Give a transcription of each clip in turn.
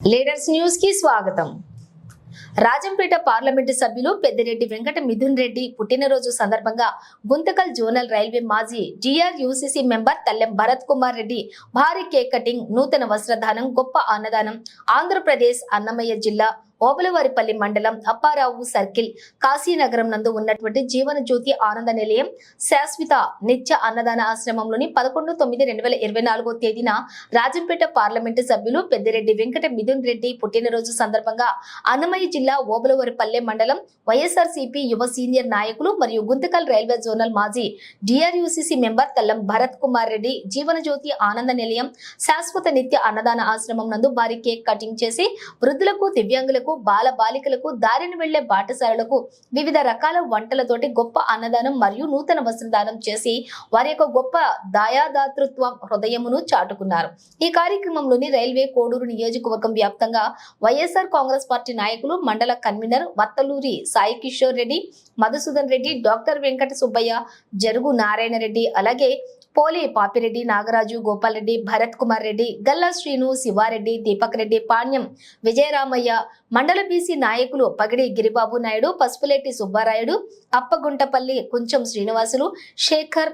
Leaders న్యూస్కి స్వాగతం. Rajampet parliament సభ్యులు పెద్దిరెడ్డి వెంకట మిథున్ రెడ్డి పుట్టినరోజు సందర్భంగా గుంతకల్ జోనల్ రైల్వే మాజీ GR UCC member Tallem Bharath Kumar Reddy భారీ కేక్ కటింగ్ నూతన వస్త్రదానం గొప్ప అన్నదానం ఆంధ్రప్రదేశ్ అన్నమయ్య జిల్లా ఓబలవారిపల్లి మండలం అప్పారావు సర్కిల్ కాశీనగరం నందు ఉన్నటువంటి జీవన జ్యోతి ఆనంద నిలయం శాశ్వత నిత్య అన్నదాన ఆశ్రమంలోని పదకొండు తొమ్మిది రెండు వేల ఇరవై నాలుగో తేదీన రాజంపేట పార్లమెంటు సభ్యులు పెద్దిరెడ్డి వెంకట మిథున్ రెడ్డి పుట్టినరోజు సందర్భంగా అన్నమయ్య జిల్లా ఓబలవారిపల్లె మండలం వైఎస్ఆర్సీపీ యువ సీనియర్ నాయకులు మరియు గుంతకల్ రైల్వే జోనల్ మాజీ డిఆర్యూసీసీ మెంబర్ తల్లం భరత్ కుమార్ రెడ్డి జీవన జ్యోతి ఆనంద నిలయం శాశ్వత నిత్య అన్నదాన ఆశ్రమం నందు భారీ కేక్ కటింగ్ చేసి వృద్ధులకు దివ్యాంగులకు బాల బాలికలకు దారిని వెళ్ళే బాటసారులకు వివిధ రకాల వంటలతోటి గొప్ప అన్నదానం మరియు నూతన వస్త్రదానం చేసి వారి యొక్క గొప్ప దయాదాతృత్వ హృదయమును చాటుకున్నారు. ఈ కార్యక్రమంలోని రైల్వే కోడూరు నియోజకవర్గం వ్యాప్తంగా వైఎస్ఆర్ కాంగ్రెస్ పార్టీ నాయకులు మండల కన్వీనర్ వత్తలూరి సాయి కిషోర్ రెడ్డి మధుసూదన్ రెడ్డి డాక్టర్ వెంకట సుబ్బయ్య జరుగు నారాయణ రెడ్డి అలాగే పోలి పాపిరెడ్డి నాగరాజు గోపాలరెడ్డి భరత్ కుమార్ రెడ్డి గల్లా శ్రీను శివారెడ్డి దీపక్ రెడ్డి పాణ్యం విజయరామయ్య మండల బీసీ నాయకులు పగిడి గిరిబాబు నాయుడు పసుపులేటి సుబ్బారాయుడు అప్పగుంటపల్లి కుంచం శ్రీనివాసులు శేఖర్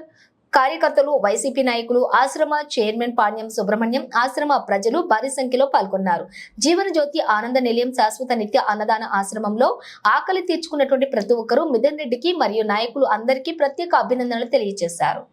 కార్యకర్తలు వైసీపీ నాయకులు ఆశ్రమ చైర్మన్ పాణ్యం సుబ్రహ్మణ్యం ఆశ్రమ ప్రజలు భారీ సంఖ్యలో పాల్గొన్నారు. జీవనజ్యోతి ఆనంద నిలయం శాశ్వత నిత్య అన్నదాన ఆశ్రమంలో ఆకలి తీర్చుకున్నటువంటి ప్రతి ఒక్కరూ మిథున్ రెడ్డికి మరియు నాయకులు అందరికీ ప్రత్యేక అభినందనలు తెలియజేశారు.